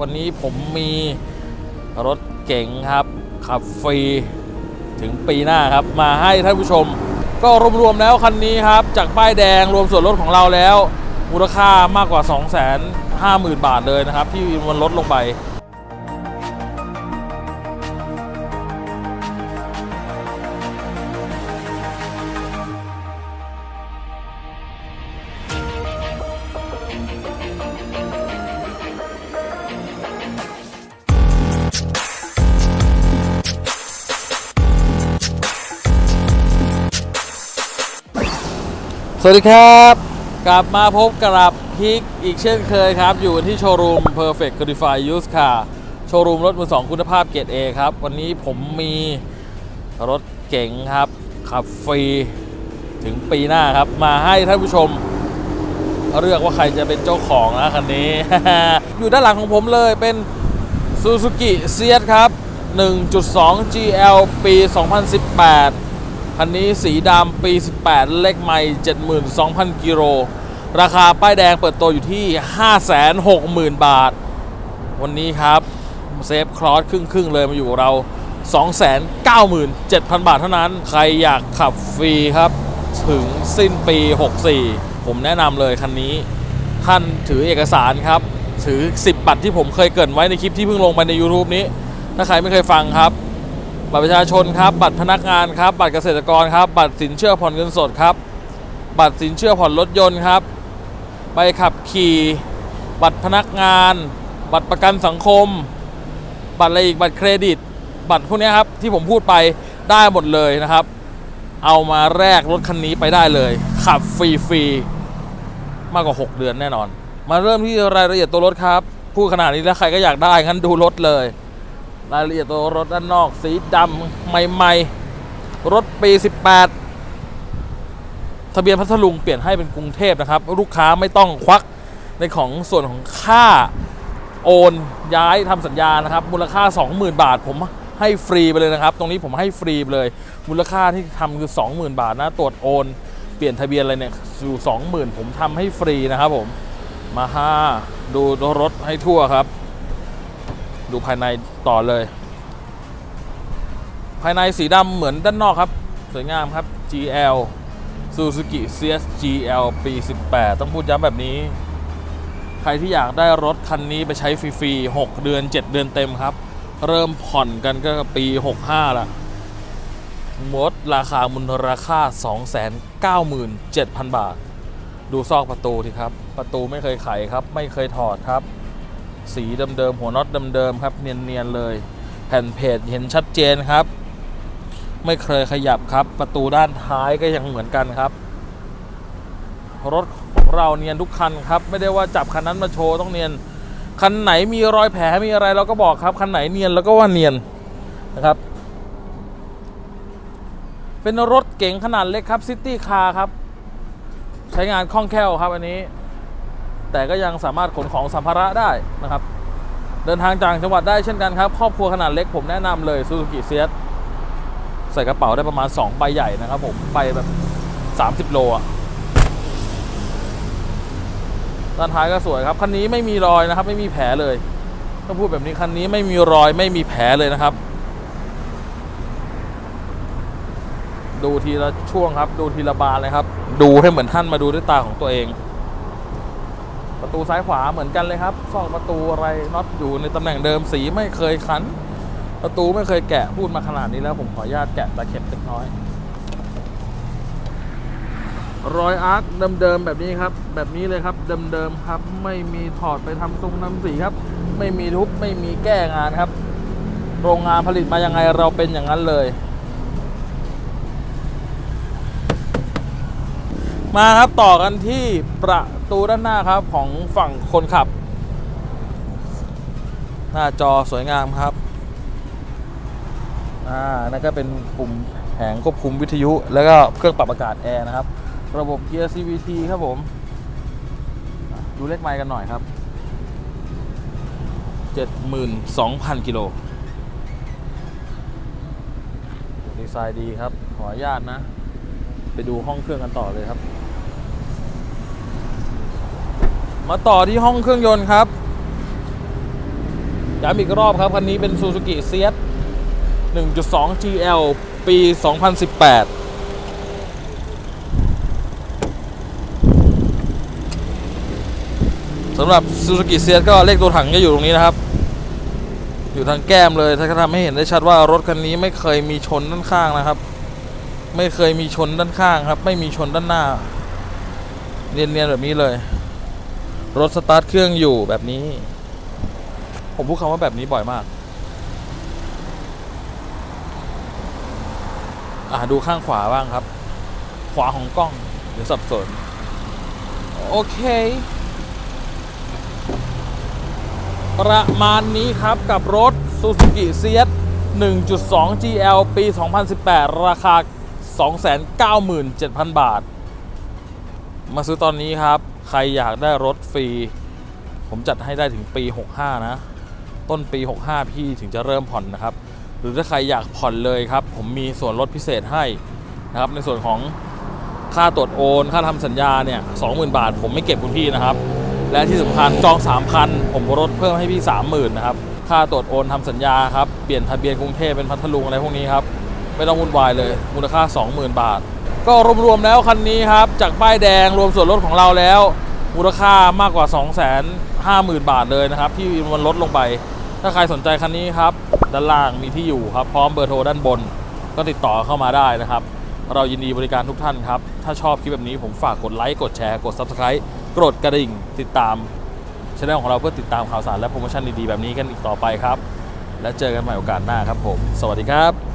วันนี้ผมมีรถเก๋งครับ ขับฟรีถึงปีหน้าครับ มาให้ท่านผู้ชม ก็รวมๆแล้วคันนี้ครับ จากป้ายแดงรวมส่วนลดของเราแล้ว มูลค่ามากกว่า 2 5 0 0 0 0 บาทเลยนะครับ ที่มันลดลงไป สวัสดีครับ กลับมาพบกับพิกอีกเช่นเคยครับ อยู่ที่โชว์รูม Perfect Certified Used Car โชว์รูมรถมือสองคุณภาพเกรด A ครับ วันนี้ผมมีรถเก๋งครับ ขับฟรีถึงปีหน้าครับ มาให้ท่านผู้ชม เลือกว่าใครจะเป็นเจ้าของนะคันนี้ อยู่ด้านหลังของผมเลยเป็น Suzuki s e a t ครับ 1.2 GL ปี 2018 คันนี้สีดำปี 18 เลขใหม่ 72,000 กิโล ราคาป้ายแดงเปิดตัวอยู่ที่ 560,000 บาท วันนี้ครับ เซฟคลอสครึ่งๆ เลยมาอยู่เรา 297,000 บาทเท่านั้น ใครอยากขับฟรีครับ ถึงสิ้นปี 64 ผมแนะนำเลยคันนี้ ท่านถือเอกสารครับ ถือ 10 บัตรที่ผมเคยเกินไว้ในคลิปที่เพิ่งลงไปใน YouTube นี้ ถ้าใครไม่เคยฟังครับ บัตรประชาชนครับ บัตรพนักงานครับ บัตรเกษตรกรครับ บัตรสินเชื่อผ่อนเงินสดครับ บัตรสินเชื่อผ่อนรถยนต์ครับ ใบขับขี่ บัตรพนักงาน บัตรประกันสังคม บัตรอะไรอีก บัตรเครดิต บัตรพวกนี้ครับที่ผมพูดไปได้หมดเลยนะครับ เอามาแลกรถคันนี้ไปได้เลย ขับฟรีฟรีๆมากกว่า 6 เดือนแน่นอน มาเริ่มที่รายละเอียดตัวรถครับ พูดขนาดนี้แล้วใครก็อยากได้งั้นดูรถเลย รายละเอียดตัวรถด้านนอกสีดำใหม่ๆ รถปี 18 ทะเบียนพัทลุงเปลี่ยนให้เป็นกรุงเทพนะครับ ลูกค้าไม่ต้องควักในของส่วนของค่าโอนย้ายทำสัญญานะครับ มูลค่า 20,000 บาท ผมให้ฟรีไปเลยนะครับ ตรงนี้ผมให้ฟรีไปเลย มูลค่าที่ทำคือ 20,000 บาทนะตรวจโอนเปลี่ยนทะเบียนอะไรเนี่ยอยู่20,000 ผมทำให้ฟรีนะครับผมมาห้าดูรถให้ทั่วครับ ดูภายในต่อเลย ภายในสีดำเหมือนด้านนอกครับ สวยงามครับ GL Suzuki CS GL ปี 18 ต้องพูดย้ำแบบนี้ ใครที่อยากได้รถคันนี้ไปใช้ฟรีๆ6เดือน 7 เดือนเต็มครับ เริ่มผ่อนกันก็ปี 65 ละมดราคามูลราคา297,000 บาท ดูซอกประตูทีครับ ประตูไม่เคยไขครับ ไม่เคยถอดครับ สีเดิมๆหัวน็อตเดิมๆครับเนียนๆเลย แผ่นเพจเห็นชัดเจนครับ ไม่เคยขยับครับ ประตูด้านท้ายก็ยังเหมือนกันครับ รถของเราเนียนทุกคันครับ ไม่ได้ว่าจับคันนั้นมาโชว์ต้องเนียนคันไหนมีรอยแผลมีอะไรเราก็บอกครับคันไหนเนียนเราก็ว่าเนียนนะครับ เป็นรถเก๋งขนาดเล็กครับซิตี้คาร์ครับ ใช้งานคล่องแคล่วครับอันนี้ แต่ก็ยังสามารถขนของสัมภาระได้นะครับ เดินทางจากจังหวัดได้เช่นกันครับ ครอบครัวขนาดเล็กผมแนะนำเลยซูซูกิเซียใส่กระเป๋าได้ประมาณ 2 ใบใหญ่นะครับผมไปแบบ 30 โลอะด้านท้ายก็สวยครับ คันนี้ไม่มีรอยนะครับ ไม่มีแผลเลยต้องพูดแบบนี้คันนี้ไม่มีรอยไม่มีแผลเลยนะครับ ดูทีละช่วงครับ ดูทีละบานเลยครับ ดูให้เหมือนท่านมาดูด้วยตาของตัวเอง ประตูซ้ายขวาเหมือนกันเลยครับซอกประตูอะไรน็อตอยู่ในตำแหน่งเดิมสีไม่เคยขัน ประตูไม่เคยแกะพูดมาขนาดนี้แล้วผมขออนุญาตแกะตะเข็บเล็กน้อย รอยอาร์ตเดิมๆแบบนี้ครับ แบบนี้เลยครับเดิมๆครับ ไม่มีถอดไปทำทรงน้ำสีครับ ไม่มีทุบไม่มีแก้งานครับ โรงงานผลิตมายังไงเราเป็นอย่างนั้นเลย มาครับต่อกันที่ประตูด้านหน้าครับของฝั่งคนขับ หน้าจอสวยงามครับอ่านั่นก็เป็นปุ่มแผงควบคุมวิทยุ แล้วก็เครื่องปรับอากาศแอร์นะครับ ระบบเกียร์ CVT ครับผม ดูเลขไมล์กันหน่อยครับ 72,000 กิโลดีไซน์ดีครับ ขออนุญาตนะ ไปดูห้องเครื่องกันต่อเลยครับ มาต่อที่ห้องเครื่องยนต์ครับย้ำอีกรอบครับ คันนี้เป็น Suzuki s ีย1.2 GL ปี 2018สำหรับ Suzuki s ียก็เลขตัวถังจะอยู่ตรงนี้นะครับ อยู่ทางแก้มเลยถ้าทำให้เห็นได้ชัดว่ารถคันนี้ไม่เคยมีชนด้านข้างนะครับ ไม่เคยมีชนด้านข้างครับ ไม่มีชนด้านหน้า เนียนๆแบบนี้เลย รถสตาร์ทเครื่องอยู่แบบนี้ ผมพูดคำว่าแบบนี้บ่อยมาก อ่าดูข้างขวาบ้างครับ ขวาของกล้อง เดี๋ยวสับสน โอเค ประมาณนี้ครับกับรถ Suzuki s ีย1.2 GL ปี 2018 ราคา 297,000 บาท มาซื้อตอนนี้ครับ ใครอยากได้รถฟรี ผมจัดให้ได้ถึงปี 65 นะ ต้นปี 65 พี่ถึงจะเริ่มผ่อนนะครับ หรือถ้าใครอยากผ่อนเลยครับ ผมมีส่วนลดพิเศษให้นะครับ ในส่วนของค่าตรวจโอน ค่าทำสัญญาเนี่ย20,000บาท ผมไม่เก็บคุณพี่นะครับ และที่สำคัญจอง 3,000 ผมลดเพิ่มให้พี่ 30,000นะครับ ค่าตรวจโอนทำสัญญาครับ เปลี่ยนทะเบียนกรุงเทพเป็นพัทลุงอะไรพวกนี้ครับ ไม่ต้องวุ่นวายเลย มูลค่า 20,000 บาท ก็รวมๆแล้วคันนี้ครับ จากป้ายแดงรวมส่วนลดของเราแล้ว มูลค่ามากกว่า 250,000 บาทเลยนะครับ ที่มันลดลงไป ถ้าใครสนใจคันนี้ครับ ด้านล่างมีที่อยู่ครับ พร้อมเบอร์โทรด้านบน ก็ติดต่อเข้ามาได้นะครับ เรายินดีบริการทุกท่านครับ ถ้าชอบคลิปแบบนี้ผมฝากกดไลค์กดแชร์กด Subscribe กดกระดิ่งติดตามช่องของเราเพื่อติดตามข่าวสารและโปรโมชั่นดีๆแบบนี้กันอีกต่อไปครับ และเจอกันใหม่โอกาสหน้าครับผม สวัสดีครับ